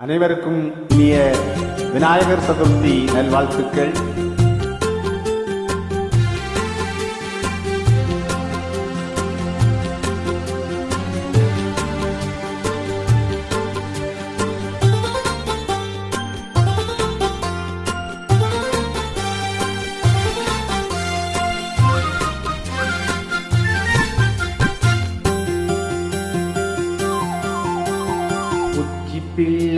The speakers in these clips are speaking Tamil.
அனைவருக்கும் இனிய விநாயகர் சதுர்த்தி நல்வாழ்த்துக்கள்.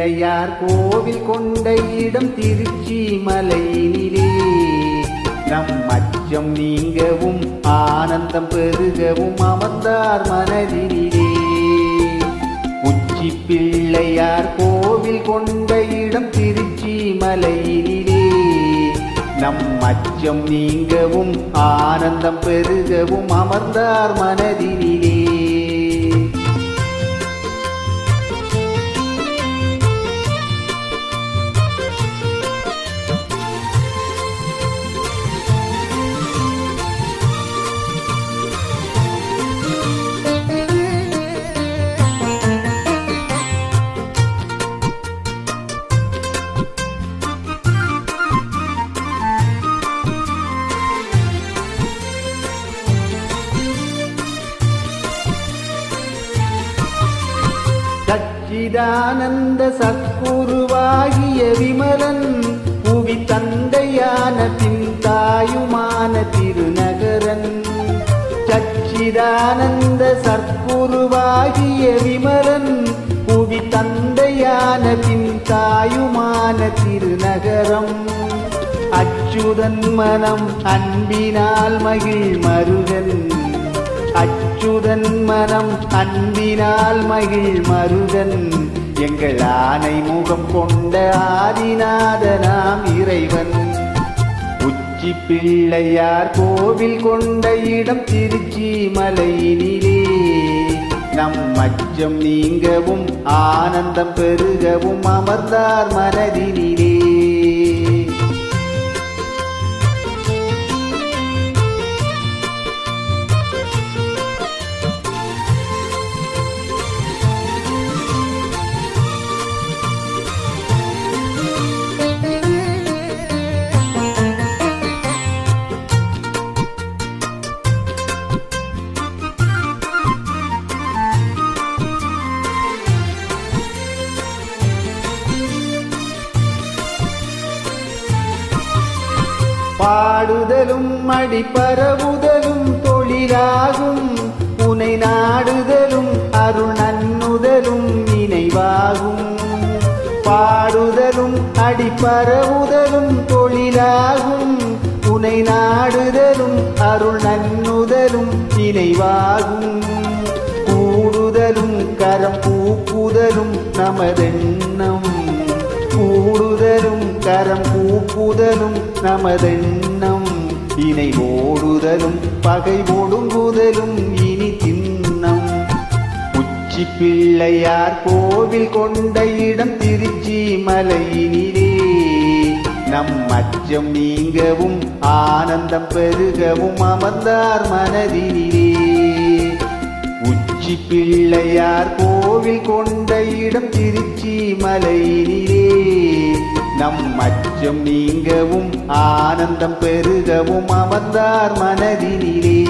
பிள்ளையார் கோவில் கொண்ட இடம் திருச்சி மலையினிலே நம் அச்சம் நீங்கவும் ஆனந்தம் பெருகவும் அமர்ந்தார் மனதினிலே. உச்சி பிள்ளையார் கோவில் கொண்ட இடம் திருச்சி மலையினிலே நம் அச்சம் நீங்கவும் ஆனந்தம் பெருகவும் அமர்ந்தார் மனதினிலே. சச்சிதானந்த சத்குருவாகிய விமலன் புவி தந்தையான பின் தாயுமான திருநகரன். சச்சிதானந்த சத்குருவாகிய விமலன் புவி தந்தையான பின் தாயுமான திருநகரம். அச்சுதன் மனம் அன்பினால் மகிழ் மருகன். அச்சுதன் மனம் அன்பினால் மகிழ் மருதன் எங்கள் ஆனை முகம் கொண்ட ஆதிநாதனாம் இறைவன். உச்சி பிள்ளையார் கோவில் கொண்ட இடம் திருச்சி மலையினிலே. நம் மச்சம் நீங்கவும் ஆனந்தம் பெருகவும் அமர்ந்தார் மனதினிலே. பாடுதலும் அடிப்பரவுதலும் தொழிலாகும். உனை நாடுதலும் அருள் நன்னுதலும் நினைவாகும். பாடுதலும் அடிப்பரவுதலும் தொழிலாகும். உனை நாடுதலும் அருள் நன்னுதலும் நினைவாகும். கூடுதலும் கரம் பூக்குதலும் நமதெண்ணம் கூடுதலும் கரம் கூப்புதலும் நமதெண்ணம் இணை ஓடுதலும் பகை ஒடுங்குதலும் இனி திண்ணம் உச்சி பிள்ளையார் கோவில் கொண்ட இடம் திருச்சி மலையினிலே. நம் அச்சம் நீங்கவும் ஆனந்தம் பெருகவும் அமர்ந்தார் மனதினிலே. உச்சி பிள்ளையார் கோவில் கொண்ட இடம் திருச்சி மலையிலே நம் அச்சம் நீங்கவும் ஆனந்தம் பெருகவும் அமர்ந்தார் மனதினிலே.